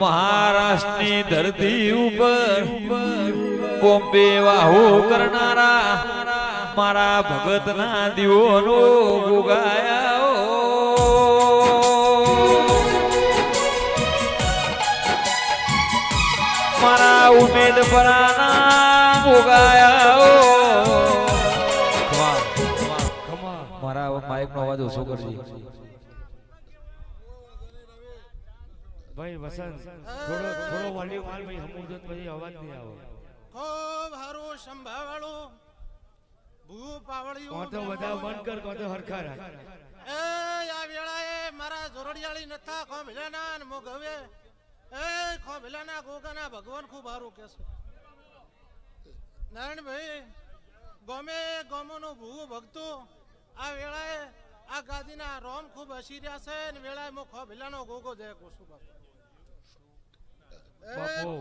મહારાષ્ટ્રની ધરતી ઉપર બોમ્બે વાહો કરનારા મારા ભગતના દીવોનો ગુગાયા મારા ઉમેદ પરાના ખમા મારા માઇક નો અવાજ ઓછો કરજી. ભાઈ વસંત થોડો થોડો વોલ્યુમ આલ ભાઈ હમું તો પછી અવાજ નહીં આવો. ખૂબ હારું સંભાવાળું ભૂ પાવળિયું કોતો બધા બંધ કર કોતો હરખા રાખ. એ આ વેળાએ મારા જોરડિયાળી નથા કો મિલાના ને મોગ એ ખો ભીલાના ગોગાના ભગવાન ખૂબ હારું કે છે. નારાયણભાઈ ગમે ગમોનું ભૂ ભગતું આ વેળાએ આ ગાદીના રોમ ખૂબ હસી રહ્યા છે ને વેળાએ મો ખો ભીલાનો ગોગો દે કોસુ બાપુ. બાપુ.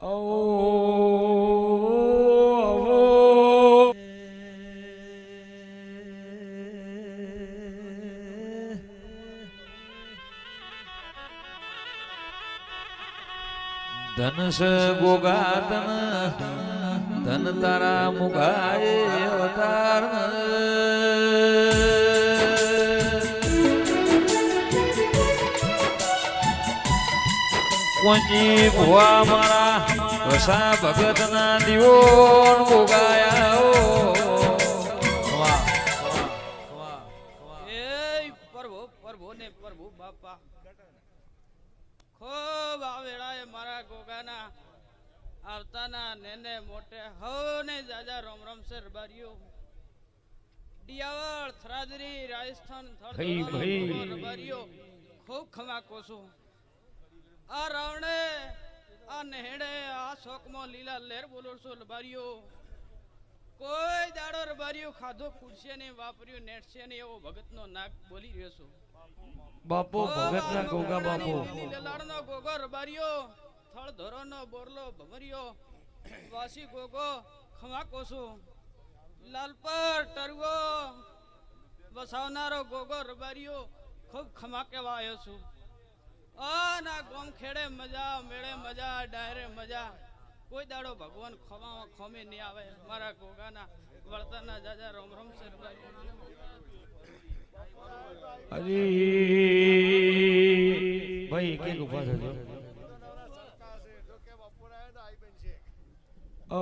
ઓ ધનસ ગોગા તન ધન તારા મુગાએ અવતાર કોંજી ભુવા મારા રસા ભગત ના દીવો ગોગાયા પ્રભુ પ્રભુ ને પ્રભુ બાપા. ખૂબ આ વેળાએ મારા ગોગાના આવતાના નેને મોટે હવને જાજા રોમ રોમ સર બારીઓ ડિયાવળ થરાદરી રાજસ્થાન ભાઈ. ખૂબ ખમા કોસું આ રાવણે આ નેહડે આ શોકમાં લીલા લેર બોલો છો કોઈ દાડો રબારીઓ ખાધો ખૂટશે ને વાપર્યું નેટશે ને એવો ભગતનો નાક બોલી રહ્યો છું. બાપુ ભગતના ગોગા બાપુ. લીલાડનો ગોગો રબારીઓ થળ ધોરોનો બોરલો ભમરિયો વાસી ગોગો ખમા છું. લાલપર ટરવો વસાવનારો ગોગો રબારીઓ ખૂબ ખમા કહેવા આવ્યો છું આ ના ગોમ ખેડે મજા મેળે મજા ડાયરે મજા. કોઈ દાડો ભગવાન ખોવામાં ખોમી નહીં આવે. મારા ગોગાના વળતરના જાજા રોમ રોમ છે ભાઈ એક એક ઊભા થજો. ઓ